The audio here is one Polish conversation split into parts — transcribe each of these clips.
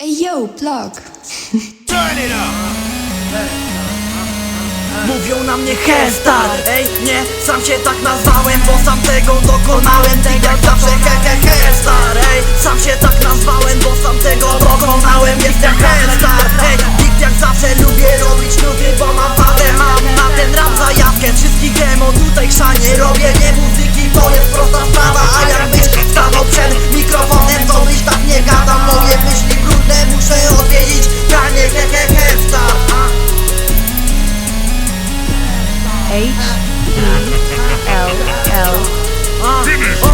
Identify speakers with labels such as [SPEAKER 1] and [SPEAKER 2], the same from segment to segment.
[SPEAKER 1] Ej, yo, plug.
[SPEAKER 2] Turn it up!
[SPEAKER 3] Mówią na mnie Hestar Ej, nie, sam się tak nazwałem, bo sam tego dokonałem. Ty jak zawsze he he Hestar Ej, sam się tak nazwałem, bo sam tego dokonałem. Jestem Hestar Ej, nikt jak zawsze lubię robić nudy, bo mam wadę Mam na ten rap zajawkę, wszystkich demo tutaj chrzanie Robię
[SPEAKER 4] H L L.
[SPEAKER 3] A,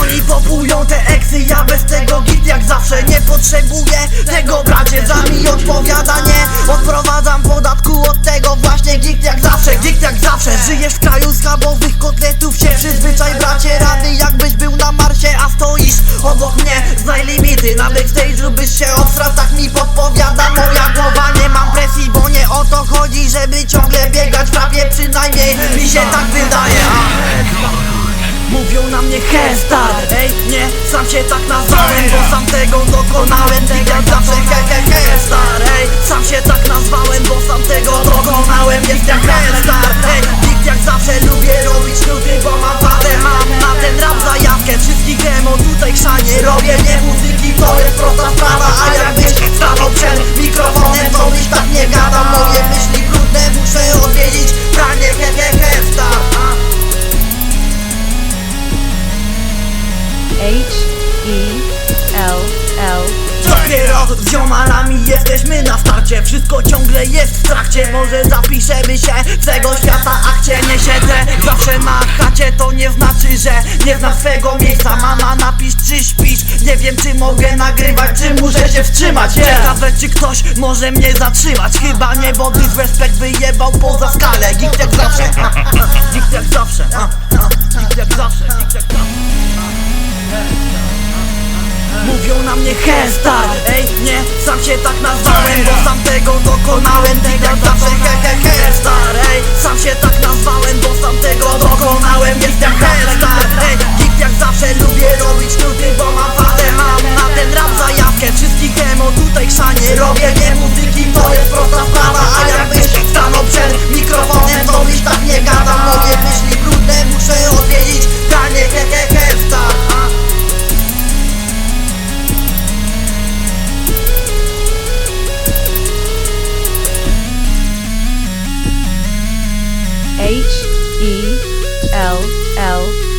[SPEAKER 3] Oni popują te eksy, ja bez tego git jak zawsze nie potrzebuję tego bracie za mi odpowiada nie Odprowadzam podatku od tego właśnie git jak zawsze, git jak zawsze. Żyjesz w kraju schabowych kotletów się przyzwyczaj bracie Rady jakbyś był na Marsie, a stoisz obok mnie. Znaj limity, na backstage'u byś się obstrał, tak mi podpowiada moja głowa Ej, nie, sam się tak nazwałem Bo sam tego dokonałem z ziomalami jesteśmy na starcie. Wszystko ciągle jest w trakcie. Może zapiszemy się w tego świata akcie Nie siedzę. Zawsze na chacie To nie znaczy, że nie znam swego miejsca. Mama napisz czy śpisz. Nie wiem czy mogę nagrywać Czy muszę się wstrzymać. Ciekawe czy ktoś może mnie zatrzymać. Chyba nie, bo disrespect wyjebał poza skalę Mówią na mnie Hestar Ej, nie, sam się tak nazwałem Bo sam tego H E L
[SPEAKER 4] L